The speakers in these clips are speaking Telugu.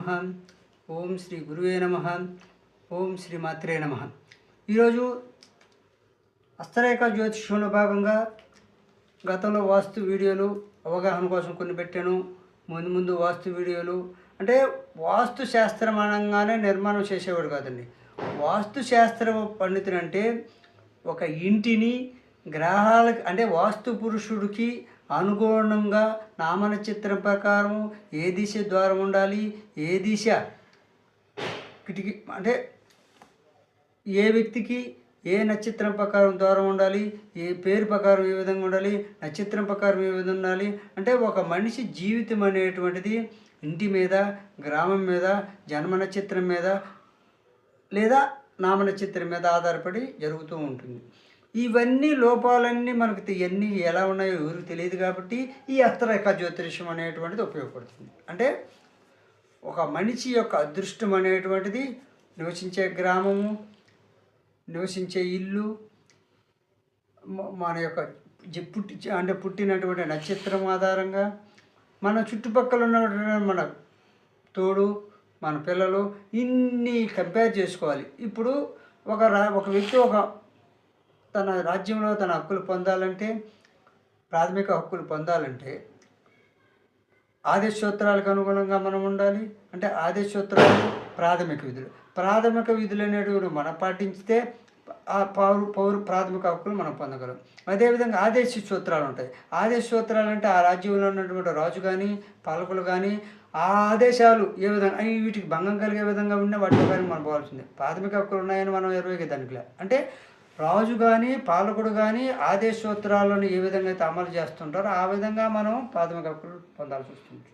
ఓం శ్రీ గురువే నమ. ఓం శ్రీ మాత్రే నమ. ఈరోజు హస్తరేఖ జ్యోతిష్యంలో భాగంగా గతంలో వాస్తు వీడియోలు అవగాహన కోసం కొన్ని పెట్టాను. ముందు ముందు వాస్తు వీడియోలు. అంటే వాస్తు శాస్త్రం నిర్మాణం చేసేవాడు కాదండి. వాస్తు శాస్త్ర పండితుడు అంటే ఒక ఇంటిని గ్రహాలకు అంటే వాస్తు పురుషుడికి అనుగుణంగా నామనక్షత్రం ప్రకారం ఏ దిశ ద్వారం ఉండాలి? ఏ దిశ? కిటికీ అంటే ఏ వ్యక్తికి ఏ నక్షత్రం ప్రకారం ద్వారం ఉండాలి? ఏ పేరు ప్రకారం ఏ విధంగా ఉండాలి? నక్షత్రం ప్రకారం ఏ విధంగా ఉండాలి? అంటే ఒక మనిషి జీవితం అనేటువంటిది ఇంటి మీద గ్రామం మీద జన్మ నక్షత్రం మీద లేదా నామ నక్షత్రం మీద ఆధారపడి జరుగుతూ ఉంటుంది. ఇవన్నీ లోపాలన్నీ మనకు తె- ఎన్ని ఎలా ఉన్నాయో ఎవరికి తెలియదు కాబట్టి ఈ హస్తరేఖ జ్యోతిష్యం అనేటువంటిది ఉపయోగపడుతుంది. అంటే ఒక మనిషి యొక్క అదృష్టం అనేటువంటిది నివసించే గ్రామము నివసించే ఇల్లు మన యొక్క పుట్టి అంటే పుట్టినటువంటి నక్షత్రం ఆధారంగా మన చుట్టుపక్కల ఉన్నటువంటి మన తోడు మన పిల్లలు ఇన్ని కంపేర్ చేసుకోవాలి. ఇప్పుడు ఒక రా ఒక వ్యక్తి ఒక తన రాజ్యంలో తన హక్కులు పొందాలంటే ప్రాథమిక హక్కులు పొందాలంటే ఆదేశోత్తరాలకు అనుగుణంగా మనం ఉండాలి. అంటే ఆదేశోత్తరాలు ప్రాథమిక విధులు. ప్రాథమిక విధులు అనేటివి మనం పాటించితే ఆ పౌరు పౌరు ప్రాథమిక హక్కులు మనం పొందగలం. అదేవిధంగా ఆదేశ సూత్రాలు ఉంటాయి. ఆదేశ సూత్రాలు అంటే ఆ రాజ్యంలో ఉన్నటువంటి రాజు కానీ పాలకులు కానీ ఆ ఆదేశాలు ఏ విధంగా అవి వీటికి భంగం కలిగే విధంగా ఉన్న వాటి ప్రకారం మనం పోవాల్సిందే. ప్రాథమిక హక్కులు ఉన్నాయని మనం ఇరవై దానికి అంటే రాజు కానీ పాలకుడు కానీ ఆదేశ సూత్రాలను ఏ విధంగా అయితే అమలు చేస్తుంటారో ఆ విధంగా మనం ప్రాథమిక హక్కులు పొందాల్సి వస్తుంది.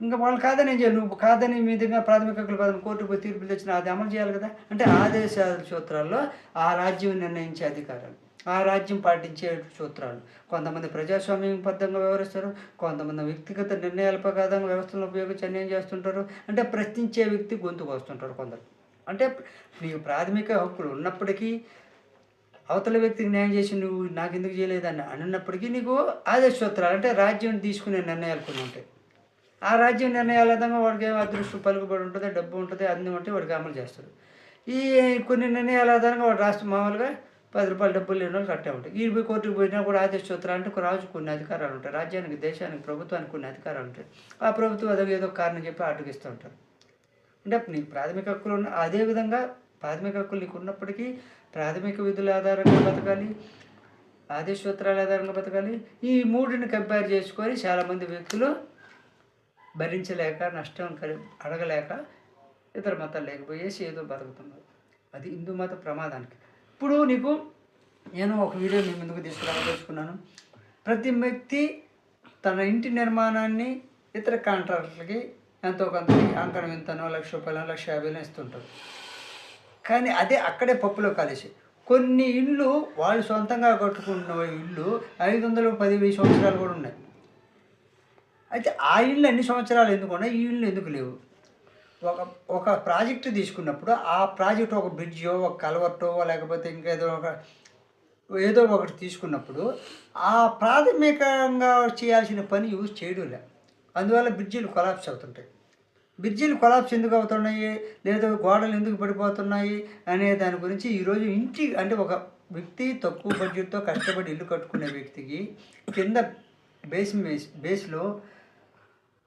ఇంకా వాళ్ళు కాదని ఏం చేయాలి? నువ్వు కాదని మీ దగ్గర ప్రాథమిక హక్కులు కాదని కోర్టు పోయి తీర్పులు తెచ్చిన అది అమలు చేయాలి కదా? అంటే ఆదేశాల సూత్రాల్లో ఆ రాజ్యం నిర్ణయించే అధికారాలు ఆ రాజ్యం పాటించే సూత్రాలు. కొంతమంది ప్రజాస్వామ్యబద్ధంగా వ్యవహరిస్తారు కొంతమంది వ్యక్తిగత నిర్ణయాల ప్రకారంగా వ్యవస్థలను ఉపయోగించి అన్యాయం చేస్తుంటారు. అంటే ప్రశ్నించే వ్యక్తి గొంతుకు వస్తుంటారు కొందరు. అంటే నీకు ప్రాథమిక హక్కులు ఉన్నప్పటికీ అవతల వ్యక్తికి న్యాయం చేసి నువ్వు నాకు ఎందుకు చేయలేదని అన్నప్పటికీ నీకు ఆదేశోత్తరాలు అంటే రాజ్యం తీసుకునే నిర్ణయాలు కొన్ని ఉంటాయి. ఆ రాజ్యం నిర్ణయాల విధంగా వాడికి ఏమో అదృష్టం పలుకుబడి ఉంటుంది డబ్బు ఉంటుంది అన్ని ఉంటే వాడికి అమలు చేస్తారు ఈ కొన్ని నిర్ణయాల ఆధారంగా వాడు రాష్ట్ర మామూలుగా పది రూపాయలు డబ్బులు లేని వాళ్ళు కట్టే ఉంటాయి. ఈ కోర్టుకు పోయినా కూడా ఆదేశోత్తరాలు అంటే ఒక రాజు కొన్ని అధికారాలు ఉంటాయి. రాజ్యానికి దేశానికి ప్రభుత్వానికి కొన్ని అధికారాలు ఉంటాయి. ఆ ప్రభుత్వం అదో ఏదో కారణం చెప్పి అడ్డుగిస్తూ ఉంటారు. అంటే నీకు ప్రాథమిక హక్కులు ఉన్న అదే విధంగా ప్రాథమిక హక్కులు నీకు ఉన్నప్పటికీ ప్రాథమిక విధుల ఆధారంగా బతకాలి ఆదేశోత్తరాల ఆధారంగా బతకాలి. ఈ మూడుని కంపేర్ చేసుకొని చాలామంది వ్యక్తులు భరించలేక నష్టం కలి అడగలేక ఇతర మతాలు లేకపోయేసి ఏదో బతుకుతున్నారు. అది హిందూ మత ప్రమాదానికి. ఇప్పుడు నీకు నేను ఒక వీడియో మీ ముందుకు తీసుకురాదలుచుకున్నాను ప్రతి వ్యక్తి తన ఇంటి నిర్మాణాన్ని ఇతర కాంట్రాక్టర్లకి ఎంతో కొంత అంకణం ఇంతనో లక్ష రూపాయలు లక్ష యాభైలో ఇస్తుంటారు. కానీ అదే అక్కడే పప్పులో కలిసి. కొన్ని ఇళ్ళు వాళ్ళు సొంతంగా కట్టుకున్న ఇళ్ళు ఐదు వందలు పది వెయ్యి సంవత్సరాలు కూడా ఉన్నాయి. అయితే ఆ ఇళ్ళు ఎన్ని సంవత్సరాలు ఎందుకు ఉన్నాయి? ఈ ఇళ్ళు ఎందుకు లేవు? ఒక ఒక ప్రాజెక్ట్ తీసుకున్నప్పుడు ఆ ప్రాజెక్ట్ ఒక బ్రిడ్జో ఒక కలవట్టో లేకపోతే ఇంకేదో ఒక ఏదో ఒకటి తీసుకున్నప్పుడు ఆ ప్రాథమికంగా చేయాల్సిన పని యూజ్ చేయడం లే అందువల్ల బ్రిడ్జిలు కొలాప్స్ అవుతుంటాయి. బ్రిడ్జిలు కొలాప్స్ ఎందుకు అవుతున్నాయి? లేదా గోడలు ఎందుకు పడిపోతున్నాయి? అనే దాని గురించి ఈరోజు ఇంటి అంటే ఒక వ్యక్తి తక్కువ బడ్జెట్తో కష్టపడి ఇల్లు కట్టుకునే వ్యక్తికి కింద బేస్ బేస్ బేస్లో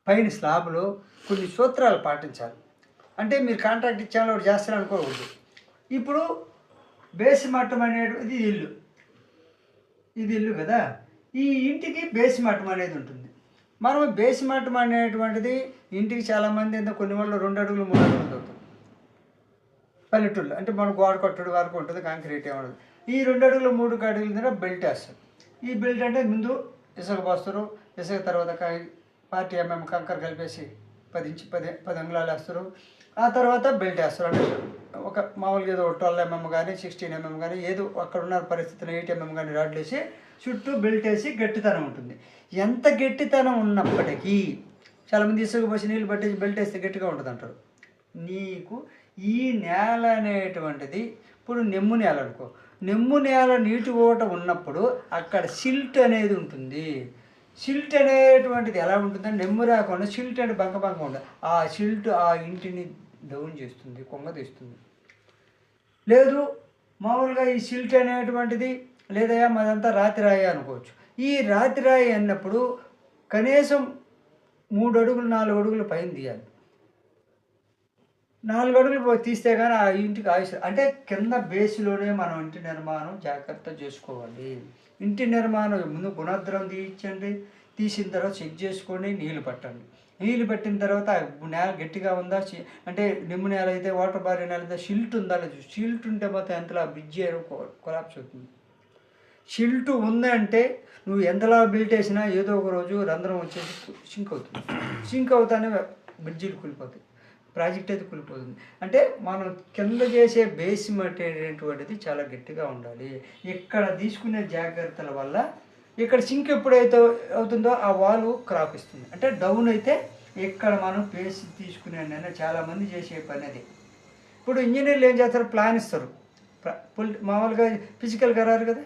పైన స్లాబ్లో కొన్ని సూత్రాలు పాటించాలి. అంటే మీరు కాంట్రాక్ట్ ఇచ్చాను ఒకటి చేస్తారు అనుకోకూడదు. ఇప్పుడు బేస్ మట్టం అనేది ఇది ఇల్లు. ఇది ఇల్లు కదా? ఈ ఇంటికి బేస్ మట్టం అనేది ఉంటుంది. మనం బేస్ అనేటువంటిది ఇంటికి చాలామంది ఎంత కొన్ని వాళ్ళు రెండు అడుగులు మూడు అడుగులు అవుతుంది పల్లెటూళ్ళు అంటే మన గోడ కొట్టడు వరకు ఉంటుంది కాంక్రీట్ ఏమి ఈ రెండు అడుగులు మూడు అడుగుల దగ్గర బెల్ట్ వేస్తారు ఈ బెల్ట్ అంటే ముందు ఇసుక పోస్తారు ఇసుక తర్వాత పార్టీ ఎంఎం కంకర కలిపేసి పది ఇంచు పది పది అంగుళాలు వేస్తారు. ఆ తర్వాత బెల్ట్ వేస్తారు. అంటే ఒక మామూలుగా ఏదో ట్వెల్వ్ ఎంఎం కానీ సిక్స్టీన్ ఎంఎం కానీ ఏదో అక్కడ ఉన్న పరిస్థితిలో ఎయిట్ ఎంఎం కానీ రాడ్లు వేసి చుట్టూ బెల్ట్ వేసి గట్టితనం ఉంటుంది. ఎంత గట్టితనం ఉన్నప్పటికీ చాలామంది ఇసుకపోసి నీళ్ళు పట్టేసి బెల్ట్ వేస్తే గట్టిగా ఉంటుంది అంటారు నీకు ఈ నేల అనేటువంటిది ఇప్పుడు నెమ్ము నేల అనుకో నెమ్ము నేల నీటి ఓట ఉన్నప్పుడు అక్కడ సిల్ట్ అనేది ఉంటుంది. సిల్ట్ అనేటువంటిది ఎలా ఉంటుందంటే నెమ్ము రాకుండా సిల్ట్ అంటే బంక బంక ఉండదు ఆ సిల్ట్ ఆ ఇంటిని డౌన్ చేస్తుంది కొంగ తీస్తుంది. లేదు మామూలుగా ఈ సిల్ట్ అనేటువంటిది లేదయా మాదంతా రాతి రాయి అనుకోవచ్చు. ఈ రాతి రాయి అన్నప్పుడు కనీసం మూడు అడుగులు నాలుగు అడుగులు పైన తీయాలి. నాలుగు అడుగులు తీస్తే కానీ ఆ ఇంటికి ఆయుష్ అంటే కింద బేస్లోనే మనం ఇంటి నిర్మాణం జాగ్రత్త చేసుకోవాలి. ఇంటి నిర్మాణం ముందు గుణద్రం తీయించండి తీసిన తర్వాత చెక్ చేసుకొని నీళ్ళు పట్టండి. నీళ్ళు పెట్టిన తర్వాత నేల గట్టిగా ఉందా? అంటే నిమ్ము నేల అయితే వాటర్ బారీ నేల అయితే షిల్ట్ ఉందా? లేదు షిల్ట్ ఉంటే మాత్రం ఎంతలా బ్రిడ్జ్ కొలాప్స్ అవుతుంది. షిల్ట్ ఉందంటే నువ్వు ఎంతలా బిల్ట్ వేసినా ఏదో ఒక రోజు రంధ్రం వచ్చేసి సింక్ అవుతుంది. సింక్ అవుతానే బ్రిడ్జిలు కూలిపోతాయి. ప్రాజెక్ట్ అయితే కూలిపోతుంది. అంటే మనం కింద చేసే బేస్మెంట్ అనేటువంటిది చాలా గట్టిగా ఉండాలి. ఇక్కడ తీసుకునే జాగ్రత్తల వల్ల ఇక్కడ సింక్ ఎప్పుడైతే అవుతుందో ఆ వాల్ క్రాక్ ఇస్తుంది. అంటే డౌన్ అయితే ఇక్కడ మనం పేసి తీసుకునే నిర్ణయం చాలామంది చేసే పని అది. ఇప్పుడు ఇంజనీర్లు ఏం చేస్తారు? ప్లాన్ ఇస్తారు. పొలి మామూలుగా ఫిజికల్గా రారు కదా?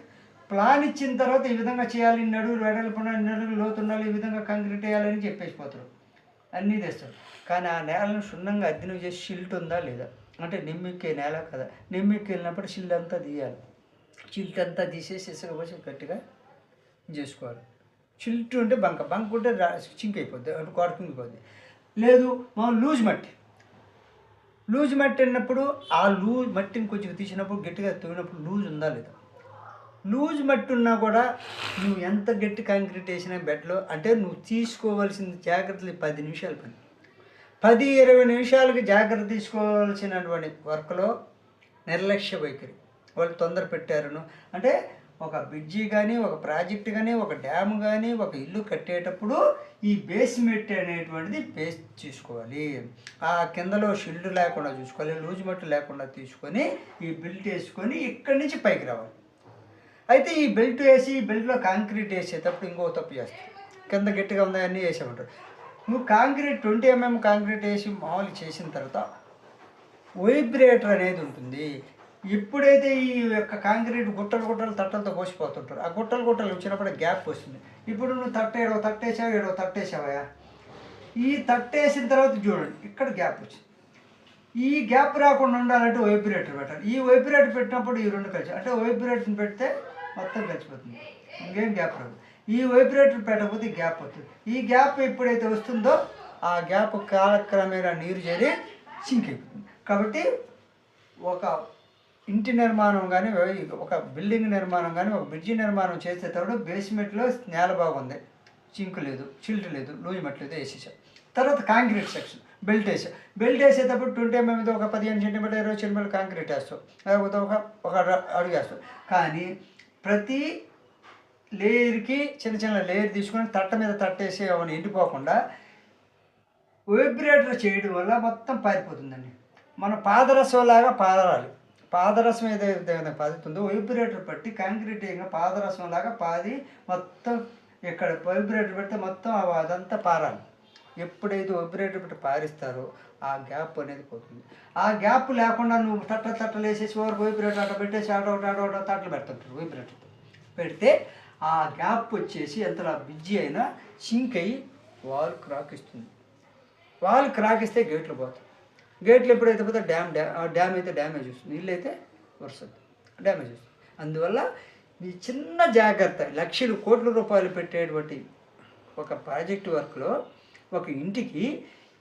ప్లాన్ ఇచ్చిన తర్వాత ఈ విధంగా చేయాలి ఇన్ని అడుగులు వెడల్పు ఇన్ని అడుగులు లోతు ఉండాలి ఈ విధంగా కంక్రీట్ వేయాలని చెప్పేసిపోతారు అన్నీ తెస్తారు కానీ ఆ నేలను క్షుణ్ణంగా అద్దెనం చేసి షిల్ట్ ఉందా లేదా? అంటే నిమ్మిక్కే నేల కదా. నిమ్మిక్కి వెళ్ళినప్పుడు షిల్ట్ అంతా తీయాలి. షిల్ట్ అంతా తీసేసి ఇసుక పోసి గట్టిగా చేసుకోవాలి. చిల్ట్ ఉంటే బంక బంక్ ఉంటే రా చింక్ అయిపోద్ది అంటే కొరకుంగిపోద్ది లేదు మనం లూజ్ మట్టి. లూజ్ మట్టి అన్నప్పుడు ఆ లూజ్ మట్టిని కొంచెం తీసినప్పుడు గట్టిగా తోగినప్పుడు లూజ్ ఉందా లేదా? లూజ్ మట్టి ఉన్నా కూడా నువ్వు ఎంత గట్టి కాంక్రీట్ వేసినా బెడ్లో అంటే నువ్వు తీసుకోవాల్సిన జాగ్రత్తలు పది నిమిషాల పని. పది ఇరవై నిమిషాలకి జాగ్రత్త తీసుకోవాల్సినటువంటి వర్క్లో నిర్లక్ష్య వైఖరి. వాళ్ళు తొందర పెట్టారును. అంటే ఒక బ్రిడ్జి కానీ ఒక ప్రాజెక్ట్ కానీ ఒక డ్యామ్ కానీ ఒక ఇల్లు కట్టేటప్పుడు ఈ బేస్మెంట్ అనేటువంటిది బేస్ చూసుకోవాలి. ఆ కిందలో షిల్డ్ లేకుండా చూసుకోవాలి లూజ్ మట్టి లేకుండా తీసుకొని ఈ బిల్ట్ వేసుకొని ఇక్కడి నుంచి పైకి రావాలి. అయితే ఈ బెల్ట్ వేసి ఈ బెల్ట్లో కాంక్రీట్ వేసేటప్పుడు ఇంకో తప్పు చేస్తాం. కింద గట్టిగా ఉన్నాయన్నీ అన్నీ వేసామంటారు నువ్వు కాంక్రీట్ ట్వంటీ ఎంఎం కాంక్రీట్ వేసి మామూలు చేసిన తర్వాత వైబ్రేటర్ అనేది ఉంటుంది. ఎప్పుడైతే ఈ యొక్క కాంక్రీట్ గుట్టలు గుట్టలు తట్టలతో పోసిపోతుంటారు ఆ గుట్టలు గుట్టలు వచ్చినప్పుడు గ్యాప్ వస్తుంది. ఇప్పుడు నువ్వు తట్టేడో తట్టేసావు ఏడో తట్టేసావా ఈ తట్టేసిన తర్వాత చూడండి ఇక్కడ గ్యాప్ వచ్చింది. ఈ గ్యాప్ రాకుండా ఉండాలంటే వైబ్రేటర్ పెట్టాలి. ఈ వైబ్రేటర్ పెట్టినప్పుడు ఈ రెండు కలిసి అంటే వైబ్రేటర్ పెడితే మొత్తం కలిసిపోతుంది. ఇంకేం గ్యాప్ రాదు. ఈ వైబ్రేటర్ పెట్టకపోతే ఈ గ్యాప్ వస్తుంది. ఈ గ్యాప్ ఎప్పుడైతే వస్తుందో ఆ గ్యాప్ కాలక్రమేణా నీరు చేరి సింక్ అయిపోతుంది. కాబట్టి ఒక ఇంటి నిర్మాణం కానీ ఒక బిల్డింగ్ నిర్మాణం కానీ ఒక బ్రిడ్జి నిర్మాణం చేసేటప్పుడు బేస్మెంట్లో నేల బాగుంది. చింకు లేదు చిల్ట్ లేదు లూజ్ మట్టి లేదు వేసేసాం. తర్వాత కాంక్రీట్ సెక్షన్ బెల్ట్ వేసా. బెల్ట్ వేసేటప్పుడు ట్వంటీ ఎంఎం మీద ఒక పదిహేను సెంటీమీటర్ ఇరవై సెంటీమీటర్ కాంక్రీట్ వేస్తాం. లేకపోతే ఒక ఒక అడుగు వేస్తాం. కానీ ప్రతి లేయర్కి చిన్న చిన్న లేయర్ తీసుకొని తట్ట మీద తట్టేసి అవన్నీ ఎండిపోకుండా వైబ్రేటర్ చేయడం వల్ల మొత్తం పారిపోతుందండి. మన పాదరసంలాగా పాదరాలి పాదరసం ఏదైతే పాదుతుందో వైబ్రేటర్ పట్టి కాంక్రీట్ పాదరసం లాగా పాది మొత్తం ఇక్కడ వైబ్రేటర్ పెడితే మొత్తం అదంతా పారాలి. ఎప్పుడైతే వైబ్రేటర్ పెట్టి పారిస్తారో ఆ గ్యాప్ అనేది పోతుంది. ఆ గ్యాప్ లేకుండా నువ్వు తట్ట తట్టలు వేసేసి వరకు వైబ్రేటర్ అట్ట పెట్టేసి ఆటో ఒకటి ఆటో ఒకటి తట్టలు పెడుతుంటారు వైబ్రేటర్ పెడితే ఆ గ్యాప్ వచ్చేసి ఎంతలా బిజీ అయినా సింక్ అయ్యి వాల్ క్రాక్ ఇస్తుంది. వాల్ క్రాక్ ఇస్తే గేట్లు పోతాయి. గేట్లు ఎప్పుడైతే పోతే డ్యామ్ ఆ డ్యామ్ అయితే డ్యామేజ్ వస్తుంది. ఇల్లు అయితే వరుసది. డ్యామేజ్ వస్తుంది. అందువల్ల ఈ చిన్న జాగ్రత్త లక్షలు కోట్ల రూపాయలు పెట్టేటువంటి ఒక ప్రాజెక్ట్ వర్క్లో ఒక ఇంటికి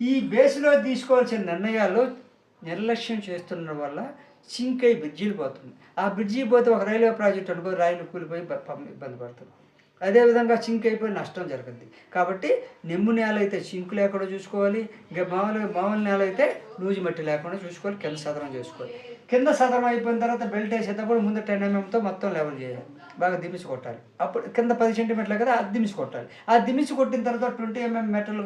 ఈ బేస్లో తీసుకోవాల్సిన నిర్ణయాలు నిర్లక్ష్యం చేస్తుండడం వల్ల సింక్ అయి బ్రిడ్జీలు పోతుంది ఆ బ్రిడ్జి పోతే ఒక రైల్వే ప్రాజెక్ట్ అనుకో రైలు కూలిపోయి ఇబ్బంది పడుతుంది. అదేవిధంగా సింక్ అయిపోయి నష్టం జరుగుద్ది. కాబట్టి నిమ్ము నేల అయితే సింక్ లేకుండా చూసుకోవాలి. ఇంకా మామూలు మామూలు నేల అయితే లూజు మట్టి లేకుండా చూసుకోవాలి. కింద సదరం చేసుకోవాలి. కింద సదరం అయిపోయిన తర్వాత బెల్ట్ వేసేటప్పుడు ముందు టెన్ mm ఎంఎంతో మొత్తం లెవెల్ చేయాలి. బాగా దిమిసి కొట్టాలి. అప్పుడు కింద పది సెంటీమీటర్లు కదా అది దిమిసి కొట్టాలి. ఆ దిమిసి కొట్టిన తర్వాత twenty mm MM metal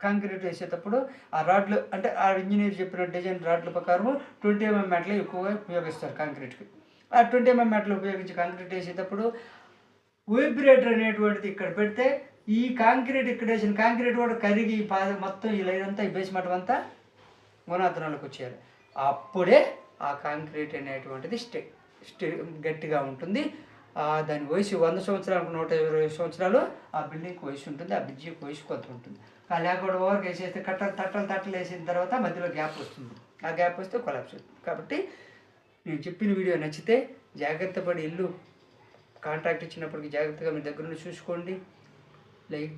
concrete వేసేటప్పుడు ఆ రాడ్లు అంటే ఆ ఇంజనీర్ చెప్పిన డిజైన్ రాడ్ల ప్రకారం ట్వంటీ mm ఎంఎం మెటల్ ఎక్కువగా ఉపయోగిస్తారు కాంక్రీట్కి. ఆ ట్వంటీ ఎంఎం మెటలు ఉపయోగించి కాంక్రీట్ వేసేటప్పుడు వైబ్రేటర్ అనేటువంటిది ఇక్కడ పెడితే ఈ కాంక్రీట్ ఇక్కడ వేసిన కాంక్రీట్ కూడా కరిగి పాద మొత్తం ఈ లైన్ అంతా ఈ బేస్మెంట్ అంతా గుణాతనాలకు వచ్చేయాలి. అప్పుడే ఆ కాంక్రీట్ అనేటువంటిది స్టే స్టే గట్టిగా ఉంటుంది. ఆ దాని వయసు వంద సంవత్సరాలకు నూట ఇరవై సంవత్సరాలు ఆ బిల్డింగ్కి వయసు ఉంటుంది ఆ బ్రిడ్జికి వయసు కొంత ఉంటుంది. ఆ లేకుండా ఓవర్కి వేసేస్తే కట్టలు తట్టలు తట్టలు వేసిన తర్వాత మధ్యలో గ్యాప్ వస్తుంది. ఆ గ్యాప్ వస్తే కొలాప్స్ అవుతుంది. కాబట్టి నేను చెప్పిన వీడియో నచ్చితే జాగ్రత్త పడి ఇల్లు కాంట్రాక్ట్ ఇచ్చినప్పటికీ జాగ్రత్తగా మీ దగ్గర నుండి చూసుకోండి. లైక్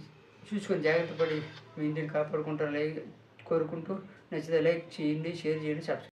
చూసుకొని జాగ్రత్త పడి మీ ఇంటిని కాపాడుకుంటారు లైక్ కోరుకుంటూ నచ్చితే లైక్ చేయండి షేర్ చేయండి సబ్స్క్రైబ్